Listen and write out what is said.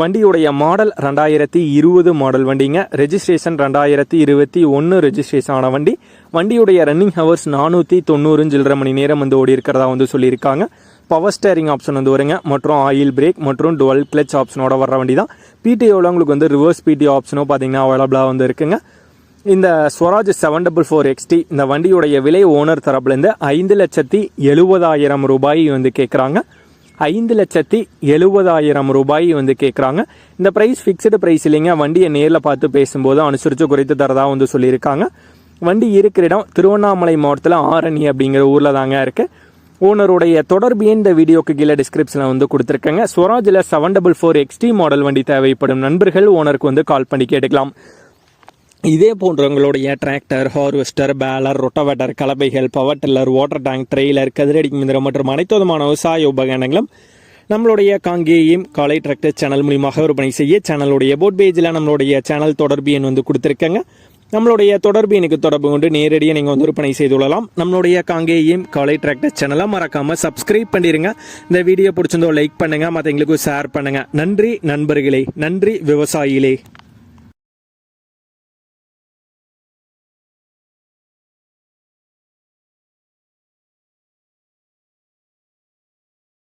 வண்டியுடைய மாடல் ரெண்டாயிரத்தி இருபது மாடல் வண்டிங்க. ரெஜிஸ்ட்ரேஷன் ரெண்டாயிரத்தி இருபத்தி ஒன்று ரெஜிஸ்ட்ரேஷன் ஆன வண்டி. வண்டியுடைய ரன்னிங் ஹவர்ஸ் நானூற்றி தொண்ணூறு சில்லரை மணி நேரம் வந்து ஓடி இருக்கிறதா வந்து சொல்லியிருக்காங்க. பவர் ஸ்டேரிங் ஆப்ஷன் வந்து வருங்க. மற்றும் ஆயில் பிரேக் மற்றும் டுவெல் கிளச் ஆப்ஷனோட வர வண்டி தான். பிடிஓவில் உங்களுக்கு வந்து ரிவர்ஸ் பிடி ஆப்ஷனும் பார்த்தீங்கன்னா அவைலபிளாக வந்து இருக்குங்க. இந்த Swaraj seven double four XT இந்த வண்டியுடைய விலை ஓனர் தரப்புலேருந்து ஐந்து லட்சத்தி எழுபதாயிரம் ரூபாய் வந்து கேட்குறாங்க ஐந்து லட்சத்தி எழுபதாயிரம் ரூபாய் வந்து கேட்குறாங்க இந்த ப்ரைஸ் ஃபிக்ஸ்டு ப்ரைஸ் இல்லைங்க. வண்டியை நேரில் பார்த்து பேசும்போது அனுசரித்து குறைத்து தரதாக வந்து சொல்லியிருக்காங்க. வண்டி இருக்கிற இடம் திருவண்ணாமலை மாவட்டத்தில் ஆரணி அப்படிங்கிற ஊரில் தாங்க இருக்குது ஓனருடைய தொடர்பு இந்த வீடியோக்கு கீழே டிஸ்கிரிப்ஷனில் வந்து கொடுத்துருக்கேங்க. ஸ்வராஜில் seven double four XT model வண்டி தேவைப்படும். நண்பர்கள் ஓனருக்கு வந்து கால் பண்ணி கேட்டுக்கலாம். இதே போன்றவங்களுடைய tractor harvester baler rotavator கலப்பைகள் power tiller water tank trailer கதிரடி மிந்திரம் மற்றும் அனைத்து விதமான விவசாய உபகரணங்களும் நம்மளுடைய காங்கேயும் காலை டிராக்டர் சேனல் மூலியமாக விற்பனை செய்ய சேனலுடைய போட் பேஜில் நம்மளுடைய சேனல் தொடர்பு எண் வந்து கொடுத்துருக்கேங்க. நம்மளுடைய தொடர்பு எனக்கு தொடர்பு கொண்டு நேரடியாக நீங்கள் வந்து விற்பனை செய்து கொள்ளலாம். நம்மளுடைய காங்கேயும் காலை டிராக்டர் சேனலை மறக்காமல் சப்ஸ்கிரைப் பண்ணிடுங்க இந்த வீடியோ பிடிச்சிருந்தோ லைக் பண்ணுங்கள் மற்றவங்களுக்கும் ஷேர் பண்ணுங்கள் நன்றி நண்பர்களே. நன்றி விவசாயிகளே.